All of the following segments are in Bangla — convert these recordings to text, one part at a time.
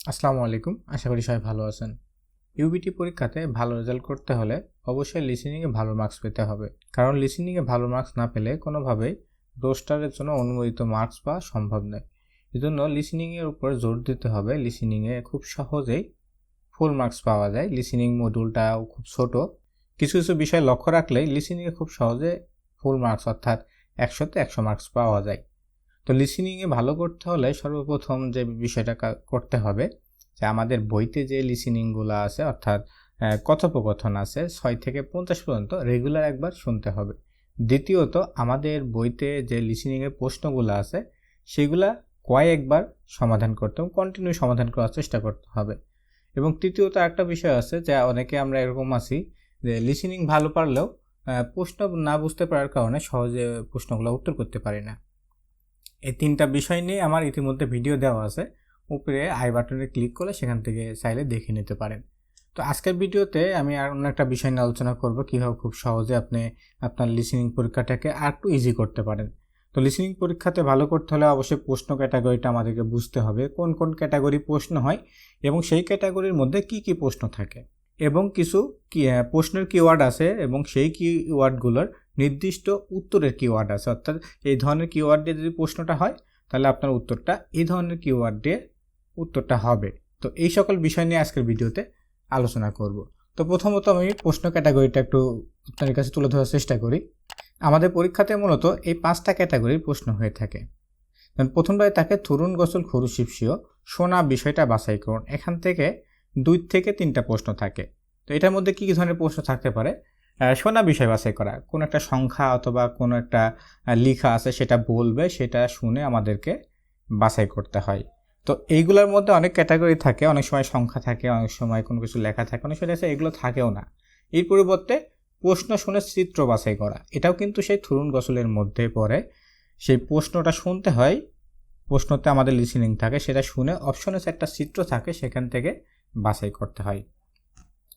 আসসালামু আলাইকুম। আশা করি সবাই ভালো আছেন। ইউবিটি পরীক্ষাতে ভালো রেজাল্ট করতে হলে অবশ্যই লিসেনিংয়ে ভালো মার্কস পেতে হবে। কারণ লিসেনিংয়ে ভালো মার্কস না পেলে কোনোভাবেই রোস্টারের জন্য অনুমোদিত মার্কস পাওয়া সম্ভব নয়। এজন্য লিসেনিংয়ের উপর জোর দিতে হবে। লিসেনিংয়ে খুব সহজেই ফুল মার্কস পাওয়া যায়। লিসেনিং মডিউলটাও খুব ছোট। কিছু কিছু বিষয় লক্ষ্য রাখলেই লিসেনিংয়ে খুব সহজে ফুল মার্কস অর্থাৎ একশোতে একশো মার্কস পাওয়া যায়। তো লিসেনিংয়ে ভালো করতে হলে সর্বপ্রথম যে বিষয়টা করতে হবে, যে আমাদের বইতে যে লিসেনিংগুলো আছে, অর্থাৎ কথোপকথন আছে, ছয় থেকে পঞ্চাশ পর্যন্ত রেগুলার একবার শুনতে হবে। দ্বিতীয়ত, আমাদের বইতে যে লিসেনিংয়ের প্রশ্নগুলো আছে, সেগুলা কয়েকবার সমাধান করতে হবে কন্টিনিউ সমাধান করার চেষ্টা করতে হবে। এবং তৃতীয়ত একটা বিষয় আছে, যে অনেকে আমরা এরকম আছি, যে লিসেনিং ভালো পারলেও প্রশ্ন না বুঝতে পারার কারণে সহজে প্রশ্নগুলো উত্তর করতে পারি না। এই তিনটা বিষয় নিয়ে আমার ইতিমধ্যে ভিডিও দেওয়া আছে। উপরে আই বাটনে ক্লিক করলে সেখান থেকে চাইলে দেখে নিতে পারেন। তো আজকের ভিডিওতে আমি আর অন্য একটা বিষয় নিয়ে আলোচনা করব, কীভাবে খুব সহজে আপনি আপনার লিসেনিং পরীক্ষাটাকে আর একটু ইজি করতে পারেন। তো লিসেনিং পরীক্ষাতে ভালো করতে হলে অবশ্যই প্রশ্ন ক্যাটাগরিটা আমাদেরকে বুঝতে হবে, কোন কোন ক্যাটাগরি প্রশ্ন হয় এবং সেই ক্যাটাগরির মধ্যে কি কি প্রশ্ন থাকে এবং কিছু প্রশ্নের কিওয়ার্ড আছে এবং সেই কিওয়ার্ডগুলোর নির্দিষ্ট উত্তরের কিওয়ার্ড আছে। অর্থাৎ এই ধরনের কিওয়ার্ড দিয়ে যদি প্রশ্নটা হয়, তাহলে আপনার উত্তরটা এই ধরনের কিওয়ার্ড দিয়ে উত্তরটা হবে। তো এই সকল বিষয় নিয়ে আজকের ভিডিওতে আলোচনা করব। তো প্রথমত আমি প্রশ্ন ক্যাটাগরিটা একটু আপনার কাছে তুলে ধরার চেষ্টা করি। আমাদের পরীক্ষাতে মূলত এই পাঁচটা ক্যাটাগরির প্রশ্ন হয়ে থাকে। প্রথমটায় থাকে থুরুন গোসল খরু শিপসিও সোনা বিষয়টা বাছাই করুন। এখান থেকে দুই থেকে তিনটা প্রশ্ন থাকে। তো এটার মধ্যে কী কী ধরনের প্রশ্ন থাকতে পারে? সোনা বিষয় বাছাই করা। কোনো একটা সংখ্যা অথবা কোনো একটা লিখা আছে সেটা বলবে, সেটা শুনে আমাদেরকে বাছাই করতে হয়। তো এইগুলোর মধ্যে অনেক ক্যাটাগরি থাকে, অনেক সময় সংখ্যা থাকে, অনেক সময় কোনো কিছু লেখা থাকে, অনেক সময় এগুলো থাকেও না। এর পরিবর্তে প্রশ্ন শুনে চিত্র বাছাই করা। এটাও কিন্তু সেই থুরুন গসলের মধ্যে পড়ে। সেই প্রশ্নটা শুনতে হয়, প্রশ্নতে আমাদের লিসেনিং থাকে, সেটা শুনে অপশনে একটা চিত্র থাকে, সেখান থেকে বাছাই করতে হয়।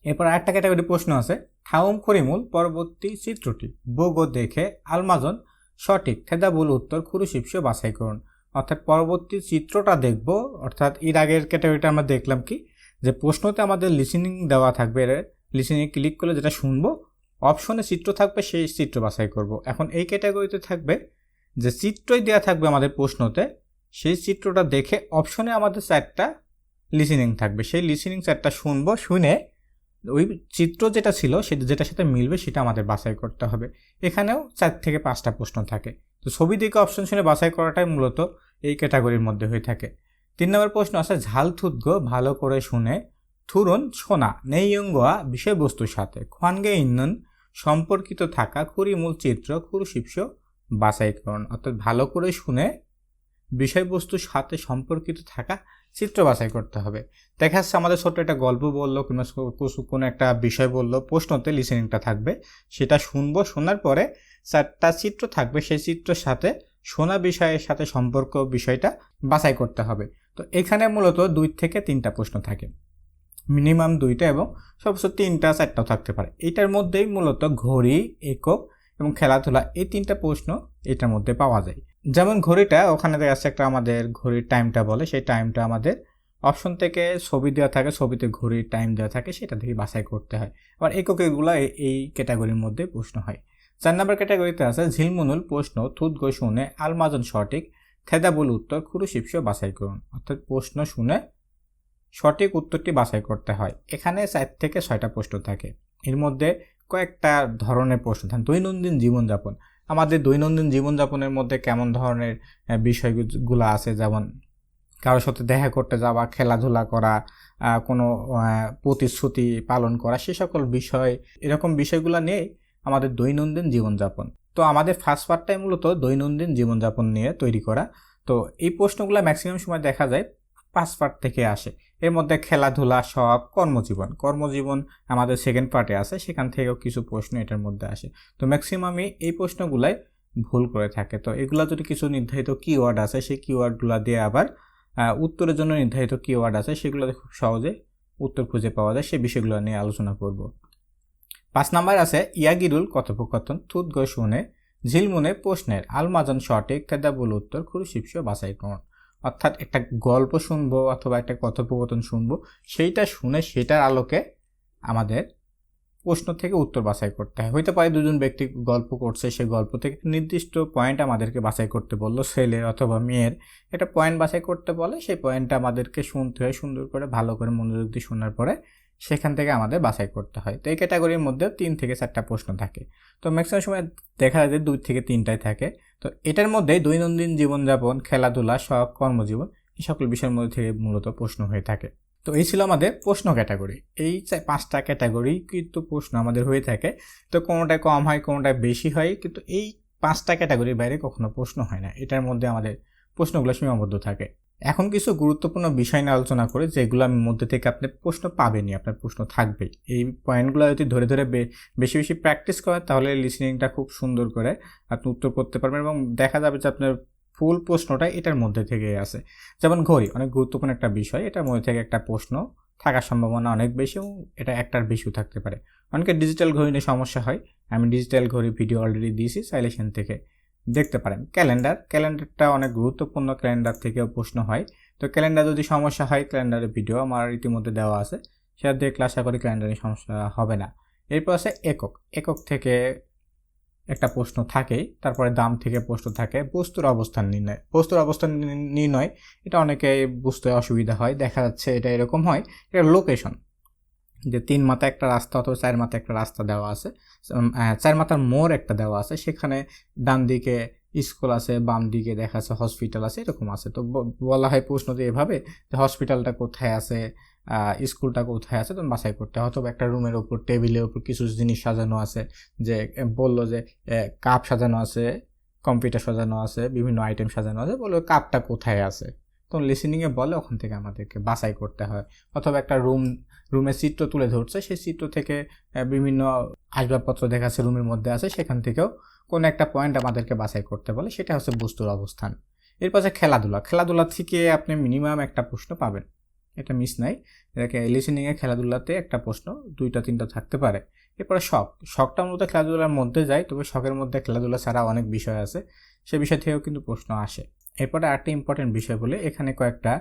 এরপর আরেকটা ক্যাটাগরি প্রশ্ন আছে থাউম করিমুল পরবর্তী চিত্রটি। বগো দেখে আলমাজন সঠিক। খেদাবুল উত্তর খুরু শিপসিও বাছাই করুন। অর্থাৎ পরবর্তী চিত্রটা দেখব। অর্থাৎ এর আগের ক্যাটাগরিটা আমরা দেখলাম কি? যে প্রশ্নতে আমাদের লিসেনিং দেওয়া থাকবে। লিসেনিং ক্লিক করলে যেটা শুনব অপশনে চিত্র থাকবে, সেই চিত্র বাছাই করব। এখন এই ক্যাটাগরিতে থাকবে যে চিত্রই দেওয়া থাকবে আমাদের প্রশ্নতে, সেই চিত্রটা দেখে অপশনে আমাদের চারটা লিসেনিং থাকবে। সেই লিসেনিং চারটা শুনব, শুনে ওই চিত্র যেটা ছিল সেটা যেটার সাথে মিলবে সেটা আমাদের বাছাই করতে হবে। এখানেও চার থেকে পাঁচটা প্রশ্ন থাকে। তো ছবি দিকে অপশন শুনে বাছাই করাটাই মূলত এই ক্যাটাগরির মধ্যে হয়ে থাকে। তিন নম্বর প্রশ্ন আছে, ঝাল থুতগ ভালো করে শুনে থুরন সোনা নেইয়ঙ্গোয়া বিষয়বস্তুর সাথে খোয়ানগে ইন্নন সম্পর্কিত থাকা খুরি মূল চিত্র খুরু শিপস বাছাইকরণ, অর্থাৎ ভালো করে শুনে বিষয়বস্তুর সাথে সম্পর্কিত থাকা চিত্র বাছাই করতে হবে। দেখা যাচ্ছে আমাদের ছোট্ট একটা গল্প বলল, কিংবা কোনো একটা বিষয় বলল, প্রশ্নতে লিসেনিংটা থাকবে। সেটা শুনব, শোনার পরে চারটা চিত্র থাকবে, সেই চিত্রের সাথে শোনা বিষয়ের সাথে সম্পর্ক বিষয়টা বাছাই করতে হবে। তো এখানে মূলত দুই থেকে তিনটা প্রশ্ন থাকে। মিনিমাম দুইটা এবং সর্বোচ্চ তিনটা, চারটাও থাকতে পারে। এটার মধ্যেই মূলত ঘড়ি, একক এবং খেলাধুলা, এই তিনটা প্রশ্ন এটার মধ্যে পাওয়া যায়। যেমন ঘড়িটা, ওখানে যাচ্ছে একটা আমাদের ঘড়ির টাইমটা বলে, সেই টাইমটা আমাদের অপশন থেকে ছবি দেওয়া থাকে, ছবিতে ঘড়ির টাইম দেওয়া থাকে, সেটা থেকে বাছাই করতে হয়। আবার একক এগুলো এই- ক্যাটাগরির মধ্যে প্রশ্ন হয়। চার নম্বর ক্যাটাগরিতে আছে, ঝিলমুনুল প্রশ্ন থুত গো শুনে আলমাজন সঠিক খেদাবুল উত্তর খুরু শিপসিও বাছাই করুন। অর্থাৎ প্রশ্ন শুনে সঠিক উত্তরটি বাছাই করতে হয়। এখানে চার থেকে ছয়টা প্রশ্ন থাকে। এর মধ্যে কয়েকটা ধরনের প্রশ্ন থাকে। দৈনন্দিন জীবনযাপন। আমাদের দৈনন্দিন জীবনযাপনের মধ্যে কেমন ধরনের বিষয়গুলো আছে? যেমন কারোর সাথে দেখা করতে যাওয়া, খেলাধুলা করা কোনো প্রতিশ্রুতি পালন করা, সে সকল বিষয়, এরকম বিষয়গুলো নিয়েই আমাদের দৈনন্দিন জীবনযাপন। তো আমাদের ফার্স্ট পার্টটাই মূলত দৈনন্দিন জীবনযাপন নিয়ে তৈরি করা। তো এই প্রশ্নগুলো ম্যাক্সিমাম সময় দেখা যায়। পাঁচ পার্ট থেকে আসে। এর মধ্যে খেলাধুলা, সব, কর্মজীবন। কর্মজীবন আমাদের সেকেন্ড পার্টে আছে, সেখান থেকেও কিছু প্রশ্ন এটার মধ্যে আসে। তো ম্যাক্সিমামই এই প্রশ্নগুলাই ভুল করে থাকে। তো এগুলা যদি কিছু নির্ধারিত কিওয়ার্ড আছে, সেই কিওয়ার্ডগুলো দিয়ে আবার উত্তরের জন্য নির্ধারিত কিওয়ার্ড আছে, সেগুলোতে খুব সহজে উত্তর খুঁজে পাওয়া যায়, সেই বিষয়গুলো নিয়ে আলোচনা করব। পাঁচ নাম্বার আছে, ইয়াগিরুল কথোপকথন থুত শুনে, ঝিলমুনে প্রশ্নের, আলমাজন সঠিক তেদাবুল উত্তর খুরু শিপসিও বাছাই করুন অর্থাৎ একটা গল্প শুনব অথবা একটা কথোপকথন শুনব, সেইটা শুনে সেটার আলোকে আমাদের প্রশ্ন থেকে উত্তর বাছাই করতে হয়। হইতে পারে দুজন ব্যক্তি গল্প করছে, সে গল্প থেকে নির্দিষ্ট পয়েন্ট আমাদেরকে বাছাই করতে বলল ছেলের অথবা মেয়ের। একটা পয়েন্ট বাছাই করতে বলে, সেই পয়েন্টটা আমাদেরকে শুনতে হয় সুন্দর করে, ভালো করে মনোযোগ দিয়ে শোনার পরে সেখান থেকে আমাদের বাছাই করতে হয়। তো এই ক্যাটাগরির মধ্যে তিন থেকে চারটা প্রশ্ন থাকে। তো ম্যাক্সিমাম সময় দেখা যায় যে দুই থেকে তিনটাই থাকে। তো এটার মধ্যে দৈনন্দিন জীবনযাপন, খেলাধুলা, শখ, কর্মজীবন, এই সকল বিষয়ের মধ্যে থেকে মূলত প্রশ্ন হয়ে থাকে। তো এই ছিল আমাদের প্রশ্ন ক্যাটাগরি এই পাঁচটা ক্যাটাগরি কিন্তু প্রশ্ন আমাদের হয়ে থাকে। তো কোনোটায় কম হয়, কোনোটায় বেশি হয়, কিন্তু এই পাঁচটা ক্যাটাগরির বাইরে কখনো প্রশ্ন হয় না। এটার মধ্যে আমাদের প্রশ্নগুলো সীমাবদ্ধ থাকে। এখন কিছু গুরুত্বপূর্ণ বিষয় নিয়ে আলোচনা করে, যেগুলো আমি মধ্যে থেকে আপনি প্রশ্ন পাবেনই, আপনার প্রশ্ন থাকবেই। এই পয়েন্টগুলো যদি ধরে ধরে বেশি বেশি প্র্যাকটিস করেন, তাহলে লিসনিংটা খুব সুন্দর করে আপনি উত্তর করতে পারবেন এবং দেখা যাবে যে আপনার ফুল প্রশ্নটা এটার মধ্যে থেকে আসে। যেমন ঘড়ি, অনেক গুরুত্বপূর্ণ একটা বিষয়, এটার মধ্যে থেকে একটা প্রশ্ন থাকার সম্ভাবনা অনেক বেশি এবং এটা একটার বেশিও থাকতে পারে। অনেকে ডিজিটাল ঘড়ি নিয়ে সমস্যা হয়, আমি ডিজিটাল ঘড়ি ভিডিও অলরেডি দিয়েছি সাইলেশন থেকে। দেখতে পারেন। ক্যালেন্ডার, ক্যালেন্ডারটা অনেক গুরুত্বপূর্ণ ক্যালেন্ডার থেকেও প্রশ্ন হয়। তো ক্যালেন্ডার যদি সমস্যা হয়, ক্যালেন্ডারের ভিডিও আমার ইতিমধ্যে দেওয়া আছে। সেটা দেখলে আশা করি ক্যালেন্ডারের সমস্যা হবে না। এরপর আছে একক। একক থেকে একটা প্রশ্ন থাকেই। তারপরে দাম থেকে প্রশ্ন থাকে। বস্তুর অবস্থান নির্ণয়। বস্তুর অবস্থান নির্ণয়, এটা অনেকে বুঝতে অসুবিধা হয়। দেখা যাচ্ছে এটা এরকম হয়। এটা লোকেশন যে তিন মাথা একটা রাস্তা অথবা চার মাথা একটা রাস্তা দেওয়া আছে। চার মাথার মোড় একটা দেওয়া আছে। সেখানে ডান দিকে স্কুল আছে, বাম দিকে দেখা আছে হসপিটাল আছে, এরকম আছে। তো বলা হয় প্রশ্ন যে এভাবে যে হসপিটালটা কোথায় আছে স্কুলটা কোথায় আছে তখন বাছাই করতে হয়। অথবা একটা রুমের উপর, টেবিলের উপর কিছু জিনিস সাজানো আছে যে বলল যে কাপ সাজানো আছে, কম্পিউটার সাজানো আছে, বিভিন্ন আইটেম সাজানো আছে, বলল কাপটা কোথায় আছে? তখন লিসেনিংয়ে বলে, ওখান থেকে আমাদেরকে বাছাই করতে হয়। অথবা একটা রুম রুমের চিত্র তুলে ধরছে, সেই চিত্র থেকে বিভিন্ন আসবাবপত্র দেখা যাচ্ছে রুমের মধ্যে আছে, সেখান থেকেও কোনো একটা পয়েন্ট আমাদেরকে বাছাই করতে বলে, সেটা হচ্ছে বস্তুর অবস্থান। এরপর আছে খেলাধুলা। খেলাধুলা থেকে আপনি মিনিমাম একটা প্রশ্ন পাবেন। এটা মিস নাই। এটাকে লিসেনিংয়ে খেলাধুলাতে একটা প্রশ্ন, দুইটা, তিনটা থাকতে পারে। এরপরে শখ। শখটা মূলত খেলাধুলার মধ্যে যায়, তবে শখের মধ্যে খেলাধুলা ছাড়া অনেক বিষয় আছে। সে বিষয় থেকেও কিন্তু প্রশ্ন আসে। এরপরে আরেকটা ইম্পর্টেন্ট বিষয় বলে, এখানে কয়েকটা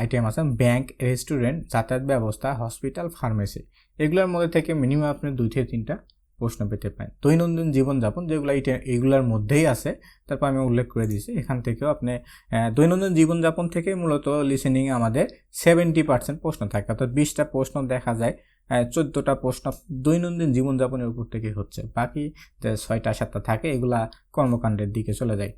আইটেম আছে ব্যাংক রেস্টুরেন্ট যাতায়াত ব্যবস্থা হসপিটাল ফার্মেসি এগুলোর মধ্যে থেকে মিনিমাম আপনি দুই থেকে তিনটা প্রশ্ন পেতে পারেন। দৈনন্দিন জীবনযাপন যেগুলো এইগুলোর মধ্যেই আছে, তারপর আমি উল্লেখ করে দিয়েছি। এখান থেকেও আপনি দৈনন্দিন জীবনযাপন থেকে মূলত লিসেনিং আমাদের সেভেন্টি পার্সেন্ট প্রশ্ন থাকে। অর্থাৎ বিশটা প্রশ্ন দেখা যায় চোদ্দোটা প্রশ্ন দৈনন্দিন জীবনযাপনের উপর থেকে হচ্ছে। বাকি যে ছয়টা, সাতটা থাকে, এগুলা কর্মকাণ্ডের দিকে চলে যায়।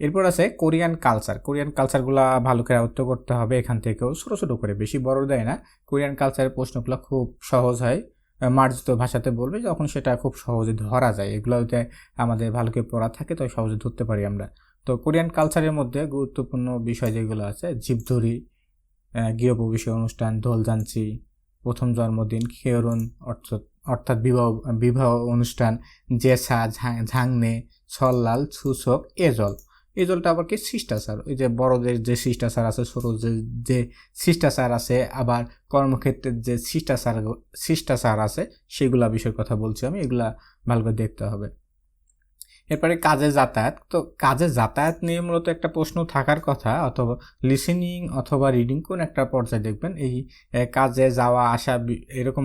এরপর আছে কোরিয়ান কালচার। কোরিয়ান কালচারগুলো ভালো করে আয়ত্ত করতে হবে এখান থেকেও, ছোটো ছোটো করে। বেশি বড় দেয় না। কোরিয়ান কালচারের প্রশ্নগুলো খুব সহজ হয়। মার্জিত ভাষাতে বলবে তখন সেটা খুব সহজে ধরা যায়। এগুলোতে আমাদের ভালো করে পড়া থাকে তো সহজে ধরতে পারি আমরা। তো কোরিয়ান কালচারের মধ্যে গুরুত্বপূর্ণ বিষয় যেগুলো আছে, জীবধরি গৃহপ্রবেশের অনুষ্ঠান দোলজাঞ্চি প্রথম জন্মদিন খেয়রুন অর্থাৎ অর্থাৎ বিবাহ বিবাহ অনুষ্ঠান জেসা ঝাংনে, ছল্লাল, ছুসক এজল এই জলটা আবার কি শিষ্টাচার? ওই যে বড়দের যে শিষ্টাচার আছে, ছোট যে যে শিষ্টাচার আছে, আবার কর্মক্ষেত্রের যে শিষ্টাচার শিষ্টাচার আছে, সেগুলা বিষয়ের কথা বলছি আমি, এগুলা ভালো করে দেখতে হবে। এরপরে কাজে যাতায়াত। তো কাজে যাতায়াত নিয়ে মূলত একটা প্রশ্ন থাকার কথা, অথবা লিসেনিং অথবা রিডিং কোন একটা পর্যায়ে দেখবেন, এই কাজে যাওয়া, আসা এরকম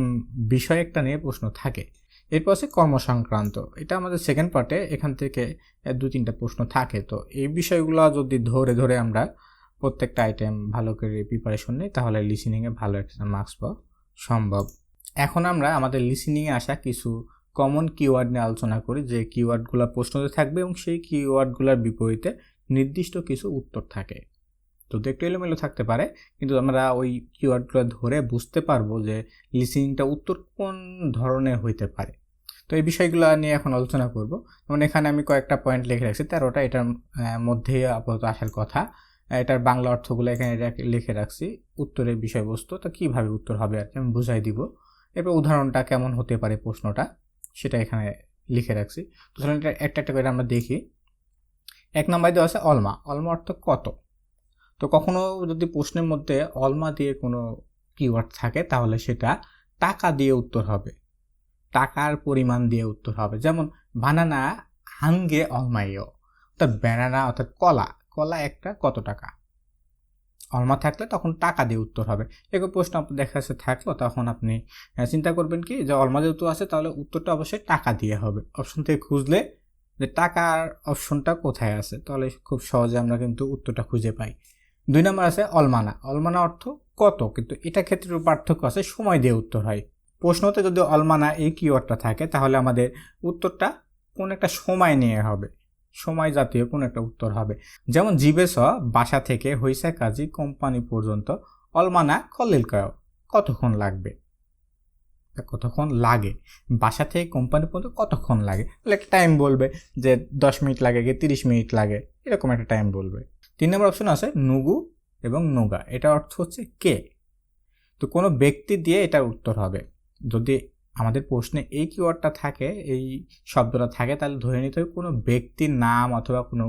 বিষয় একটা নিয়ে প্রশ্ন থাকে। এরপর আছে কর্মসংক্রান্ত। এটা আমাদের সেকেন্ড পার্টে এখান থেকে দু তিনটা প্রশ্ন থাকে। তো এই বিষয়গুলো যদি ধরে ধরে আমরা প্রত্যেকটা আইটেম ভালো করে প্রিপারেশন নিই, তাহলে লিসেনিংয়ে ভালো একটা মার্কস পাওয়া সম্ভব। এখন আমরা আমাদের লিসেনিংয়ে আসা কিছু কমন কিওয়ার্ড নিয়ে আলোচনা করি, যে কিওয়ার্ডগুলো প্রশ্নতে থাকবে এবং সেই কিওয়ার্ডগুলোর বিপরীতে নির্দিষ্ট কিছু উত্তর থাকে। তো দেখতে এলোমেলো থাকতে পারে, কিন্তু আমরা ওই কিওয়ার্ডগুলো ধরে বুঝতে পারব যে লিসিংটা উত্তর কোন ধরনের হইতে পারে। তো এই বিষয়গুলো নিয়ে এখন আলোচনা করব। যেমন এখানে আমি কয়েকটা পয়েন্ট লিখে রাখছি। তেরোটা এটার মধ্যেই আপাতত আসার কথা। এটার বাংলা অর্থগুলো এখানে লিখে রাখছি। উত্তরের বিষয়বস্তু, তো কীভাবে উত্তর হবে আর কি আমি বুঝাই দিব। এরপর উদাহরণটা কেমন হতে পারে প্রশ্নটা, সেটা এখানে লিখে রাখছি। তো ধরুন এটা, একটা একটা করে আমরা দেখি। এক নম্বর দেওয়া আছে, অলমা। অলমা অর্থ কত? তো কখনো যদি প্রশ্নের মধ্যে অলমা দিয়ে কোনো কিওয়ার্ড থাকে, তাহলে সেটা টাকা দিয়ে উত্তর হবে। টাকার পরিমাণ দিয়ে উত্তর হবে। যেমন, বানানা হাঙ্গে অলমাইও অর্থাৎ ব্যানানা, অর্থাৎ কলা। কলা একটা কত টাকা? অলমা থাকলে তখন টাকা দিয়ে উত্তর হবে। এরকম প্রশ্ন আপনার দেখা যাচ্ছে থাকল, তখন আপনি চিন্তা করবেন কি, যে অলমা যেহেতু আছে, তাহলে উত্তরটা অবশ্যই টাকা দিয়ে হবে। অপশন থেকে খুঁজলে যে টাকার অপশনটা কোথায় আছে, তাহলে খুব সহজে আমরা কিন্তু উত্তরটা খুঁজে পাই। দুই নম্বর আছে অলমানা। অলমানা অর্থ কত? কিন্তু এটা ক্ষেত্রে পার্থক্য আছে, সময় দিয়ে উত্তর হয়। প্রশ্নতে যদি অলমানা এই কিওয়ার্ডটা থাকে, তাহলে আমাদের উত্তরটা কোন একটা সময় নিয়ে হবে। সময় জাতীয় কোন একটা উত্তর হবে। যেমন জিবেস বাসা থেকে হইসা কাজী কোম্পানি পর্যন্ত অলমানা কলিল কয়, কতক্ষণ লাগবে? কতক্ষণ লাগে? বাসা থেকে কোম্পানি পর্যন্ত কতক্ষণ লাগে? একটা টাইম বলবে যে দশ মিনিট লাগে কি তিরিশ মিনিট লাগে? এরকম একটা টাইম বলবে। তিন নম্বর অপশন আছে নুগু এবং নুগা। এটা অর্থ হচ্ছে কে? তো কোনো ব্যক্তি দিয়ে এটার উত্তর হবে। যদি আমাদের প্রশ্নে এই কিওয়ার্ডটা থাকে, এই শব্দটা থাকে, তাহলে ধরে নিতে হবে কোনো ব্যক্তির নাম অথবা কোনো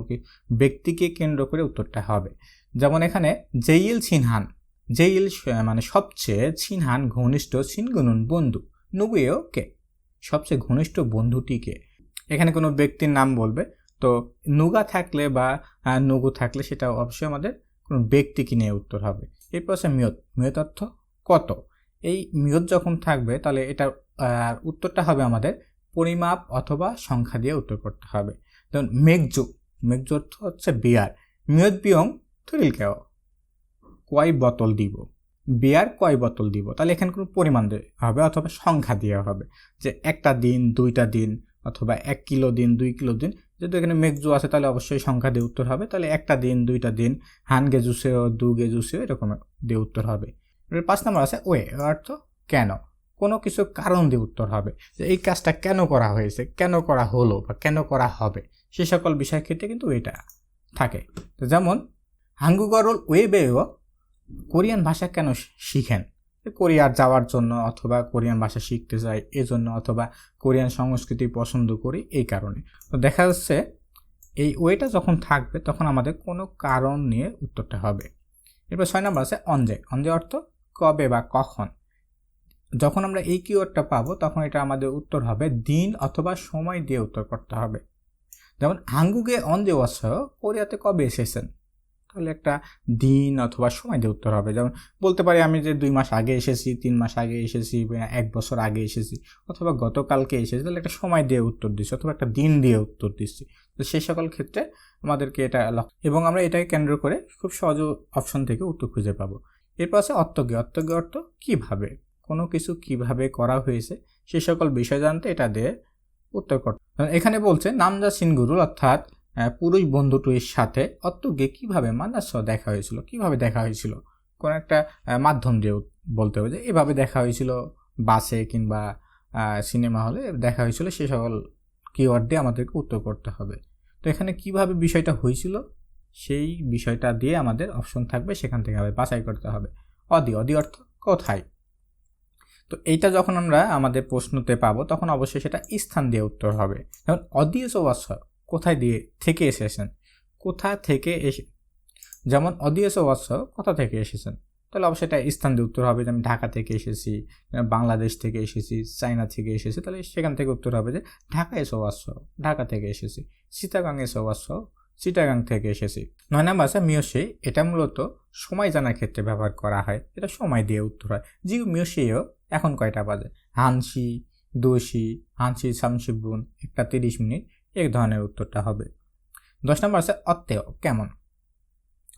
ব্যক্তিকে কেন্দ্র করে উত্তরটা হবে। যেমন এখানে জেইল সিনহান। জেইল মানে সবচেয়ে সিনহান ঘনিষ্ঠ সিনগুনুন বন্ধু। নুগুয়েও কে? সবচেয়ে ঘনিষ্ঠ বন্ধুটিকে এখানে কোনো ব্যক্তির নাম বলবে। তো নুগা থাকলে বা নুগু থাকলে সেটা অবশ্যই আমাদের কোনো ব্যক্তিকে নিয়ে উত্তর হবে। এরপর আছে মিয়ত মিয়ত অর্থ কত? এই মিয়ত যখন থাকবে তাহলে এটার উত্তরটা হবে আমাদের পরিমাপ অথবা সংখ্যা দিয়ে উত্তর করতে হবে। যেমন মেঘজু। মেঘজু অর্থ হচ্ছে বিয়ার মিয়ত বিয়ং থরিল কেও। কয় বোতল দিব? বিয়ার কয় বোতল দিব? তাহলে এখানে কোনো পরিমাণ হবে অথবা সংখ্যা দেওয়া হবে। যে একটা দিন, দুইটা দিন, অথবা এক কিলো দিন, দুই কিলো দিন যেহেতু এখানে মেঘজু আছে, তাহলে অবশ্যই সংখ্যা দিয়ে উত্তর হবে। তাহলে একটা দিন, দুইটা দিন, হান গেজুসেও দু গেজুসেও এরকম দিয়ে উত্তর হবে। পাঁচ নম্বর আছে, ওয়ে অর্থ কেন? কোনো কিছু কারণ দিয়ে উত্তর হবে। যে এই কাজটা কেন করা হয়েছে, কেন করা হলো বা কেন করা হবে, সে সকল বিষয়ের ক্ষেত্রে কিন্তু এটা থাকে। যেমন হাঙ্গুগরল ওয়েবেও কোরিয়ান ভাষা কেন শিখেন? কোরিয়ার যাওয়ার জন্য অথবা কোরিয়ান ভাষা শিখতে চাই এজন্য অথবা কোরিয়ান সংস্কৃতি পছন্দ করি এই কারণে। তো দেখা যাচ্ছে এই ওয়েটা যখন থাকবে তখন আমাদের কোনো কারণ নিয়ে উত্তরটা হবে। এরপর ছয় নম্বর আছে অঞ্জে অঞ্জে অর্থ কবে বা কখন। যখন আমরা এই কিওয়ার্ডটা পাবো তখন এটা আমাদের উত্তর হবে দিন অথবা সময় দিয়ে উত্তর করতে হবে। যেমন, হাঙ্গুগে অঞ্জে ওয়াস কোরিয়াতে কবে এসেছেন? তাহলে একটা দিন অথবা সময় দিয়ে উত্তর হবে। যেমন বলতে পারি আমি যে দুই মাস আগে এসেছি, তিন মাস আগে এসেছি এক বছর আগে এসেছি অথবা গতকালকে এসেছি, তাহলে একটা সময় দিয়ে উত্তর দিচ্ছি অথবা একটা দিন দিয়ে উত্তর দিচ্ছি। তো সেই সকল ক্ষেত্রে আমাদেরকে এটা এবং আমরা এটাকে কেন্দ্র করে খুব সহজ অপশন থেকে উত্তর খুঁজে পাবো। এরপর আছে অর্থজ্ঞ। অর্থজ্ঞ অর্থ কীভাবে? কোনো কিছু কীভাবে করা হয়েছে? সে সকল বিষয় জানতে এটা দিয়ে উত্তর করতে এখানে বলছে নামজা সিনগুরুল অর্থাৎ পুরুষ বন্ধুটির সাথে। অত্যজ্ঞে কীভাবে মানাস দেখা হয়েছিল? কীভাবে দেখা হয়েছিল? কোন একটা মাধ্যম দিয়ে বলতে হবে যে, এভাবে দেখা হয়েছিল, বাসে কিংবা সিনেমা হলে দেখা হয়েছিল, সে সকল কিওয়ার্ড দিয়ে আমাদেরকে উত্তর করতে হবে। তো এখানে কীভাবে বিষয়টা হয়েছিল? সেই বিষয়টা দিয়ে আমাদের অপশন থাকবে, সেখান থেকে হবে বাছাই করতে হবে। অদি অদি অর্থ কোথায়? তো এইটা যখন আমরা আমাদের প্রশ্নতে পাবো, তখন অবশ্যই সেটা স্থান দিয়ে উত্তর হবে। যেমন অদিয়েস ওয়াস কোথায় দিয়ে থেকে এসেছেন? কোথা থেকে এসে, যেমন অদিয়েস ওয়াস কোথা থেকে এসেছেন? তাহলে অবশ্যই এটা স্থান দিয়ে উত্তর হবে যে আমি ঢাকা থেকে এসেছি বাংলাদেশ থেকে এসেছি, চায়না থেকে এসেছি, তাহলে সেখান থেকে উত্তর হবে যে ঢাকা এসো ওয়াস ঢাকা থেকে এসেছি সীতাগাং এসো ওয়াস চিটাগাং থেকে এসেছি। নয় নাম্বার আছে মিয়সি, এটা মূলত সময় জানার ক্ষেত্রে ব্যবহার করা হয়, এটা সময় দিয়ে উত্তর হয়। জিও মিয়সিও এখন কয়টা বাজে? হানসি, দোষী, হানসি, সামসিবুন, একটা তিরিশ মিনিট এক ধরনের উত্তরটা হবে। দশ নম্বর আছে অত্যেয় কেমন?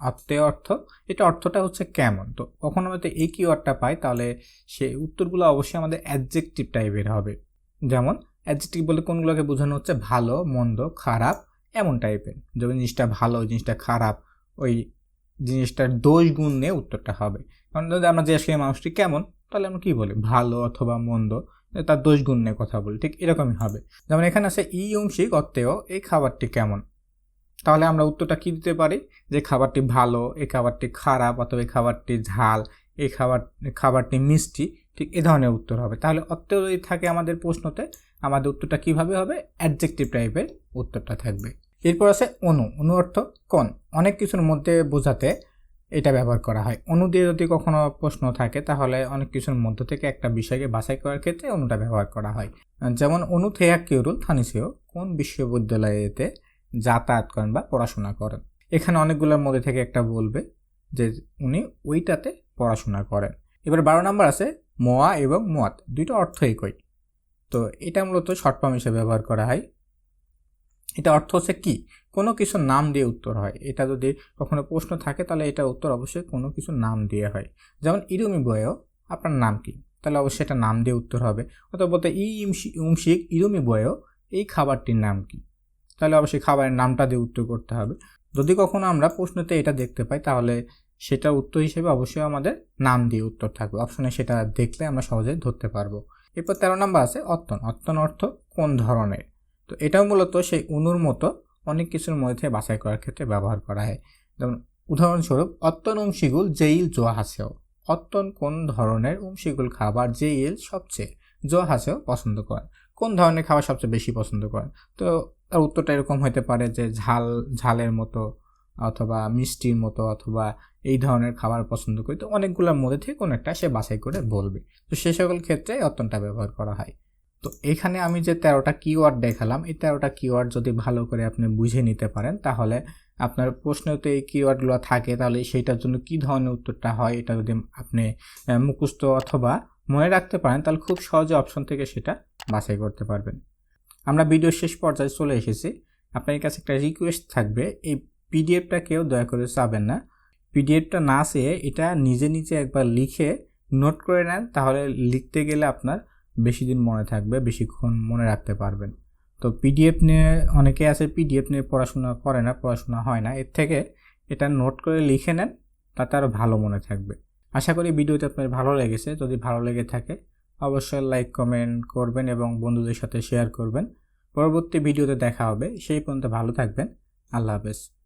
অত্যেয় অর্থ, এটা অর্থটা হচ্ছে কেমন? তো কখন আমরা তো এই কিওয়ার্ডটা পাই তাহলে সেই উত্তরগুলো অবশ্যই আমাদের অ্যাডজেক্টিভ টাইপের হবে। যেমন অ্যাডজেক্টিভ বলে কোনগুলোকে বোঝানো হচ্ছে? ভালো, মন্দ, খারাপ, এমন টাইপের যখন জিনিসটা ভালো জিনিসটা খারাপ, ওই জিনিসটার দোষ গুণ নিয়ে উত্তরটা হবে। কারণ যদি আমরা জিজ্ঞেস করি মানুষটি কেমন? তাহলে আমরা কী বলি? ভালো অথবা মন্দ। তার দোষ গুণ নিয়ে কথা বলি, ঠিক এরকমই হবে। যেমন এখানে আছে ই অংশিক অর্থেও এই খাবারটি কেমন? তাহলে আমরা উত্তরটা কী দিতে পারি? যে খাবারটি ভালো, এই খাবারটি খারাপ, অথবা এই খাবারটি ঝাল, এই খাবার, খাবারটি মিষ্টি, ঠিক এ ধরনের উত্তর হবে। তাহলে অর্থেও যদি থাকে আমাদের প্রশ্নতে, আমাদের উত্তরটা কীভাবে হবে? অ্যাডজেক্টিভ টাইপের উত্তরটা থাকবে। এরপর আছে অনু অনু অর্থ কোন অনেক কিছুর মধ্যে বোঝাতে এটা ব্যবহার করা হয়। অনু দিয়ে যদি কখনো প্রশ্ন থাকে, তাহলে অনেক কিছুর মধ্য থেকে একটা বিষয়কে বাছাই করার ক্ষেত্রে অনুটা ব্যবহার করা হয়। যেমন অনু থেয়া কিউরুল থানিসিও কোন বিশ্ববিদ্যালয়েতে যাতায়াত করেন বা পড়াশোনা করেন? এখানে অনেকগুলোর মধ্যে থেকে একটা বলবে যে উনি ওইটাতে পড়াশোনা করেন। এবার বারো নাম্বার আছে, মোয়া এবং মোয়াত, দুইটা অর্থ একই তো এটা মূলত শর্ট ফর্ম হিসেবে ব্যবহার করা হয়। এটা অর্থ হচ্ছে কি? কোনো কিছুর নাম দিয়ে উত্তর হয়। এটা যদি কখনো প্রশ্ন থাকে, তাহলে এটা উত্তর অবশ্যই কোনো কিছুর নাম দিয়ে হয়। যেমন ইরুমি বয়েও আপনার নাম কি? তাহলে অবশ্যই এটা নাম দিয়ে উত্তর হবে। অথবা বলতে ই ইমশি- উমশিক, ইরুমি বয়েও এই খাবারটির নাম কি? তাহলে অবশ্যই খাবারের নামটা দিয়ে উত্তর করতে হবে। যদি কখনো আমরা প্রশ্নতে এটা দেখতে পাই, তাহলে সেটা উত্তর হিসেবে অবশ্যই আমাদের নাম দিয়ে উত্তর থাকবে। অপশনে সেটা দেখলে আমরা সহজে ধরতে পারব। এরপর তেরো নাম্বার আছে অত্তন অত্তন অর্থ কোন ধরনের? তো এটাও মূলত সেই অনুর মতো অনেক কিছুর মধ্যে বাছাই করার ক্ষেত্রে ব্যবহার করা হয়। যেমন উদাহরণস্বরূপ অত্তন উমশিগুল জেইল জোয়া হাসেও। অত্তন কোন ধরনের উমশিগুল খাবার জেইল সবচেয়ে জোয়া হাসেও পছন্দ করেন? কোন ধরনের খাবার সবচেয়ে বেশি পছন্দ করেন? তো তার উত্তরটা এরকম হতে পারে যে ঝাল, ঝালের মতো অথবা মিষ্টির মতো অথবা এই ধরনের খাবার পছন্দ করি। তো অনেকগুলোর মধ্যে থেকে কোনো একটা সে বাছাই করে বলবে। তো সে সকল ক্ষেত্রে অত্যনটা ব্যবহার করা হয়। তো এখানে আমি যে তেরোটা কিওয়ার্ড দেখালাম, এই তেরোটা কিওয়ার্ড যদি ভালো করে আপনি বুঝে নিতে পারেন, তাহলে আপনার প্রশ্নেও তো এই কিওয়ার্ডগুলো থাকে, তাহলে সেইটার জন্য কি ধরনের উত্তরটা হয়, এটা যদি আপনি মুখস্থ অথবা মনে রাখতে পারেন, তাহলে খুব সহজে অপশন থেকে সেটা বাছাই করতে পারবেন। আমরা ভিডিও শেষ পর্যায়ে চলে এসেছি। আপনার কাছে একটা রিকোয়েস্ট থাকবে, এই পিডিএফটা কেউ দয়া করে চাবেন না। পিডিএফটা না চেয়ে এটা নিজে নিজে একবার লিখে নোট করে নেন, তাহলে লিখতে গেলে আপনার বেশি দিন মনে থাকবে, বেশিক্ষণ মনে রাখতে পারবেন। তো পিডিএফ নিয়ে অনেকে আছে পিডিএফ নিয়ে পড়াশোনা করে না, পড়াশোনা হয় না। এর থেকে এটা নোট করে লিখে নেন, তাতে আরও ভালো মনে থাকবে। আশা করি ভিডিওটি আপনার ভালো লেগেছে। যদি ভালো লেগে থাকে, অবশ্যই লাইক কমেন্ট করবেন এবং বন্ধুদের সাথে শেয়ার করবেন। পরবর্তী ভিডিওতে দেখা হবে। সেই পর্যন্ত ভালো থাকবেন। আল্লাহ হাফেজ।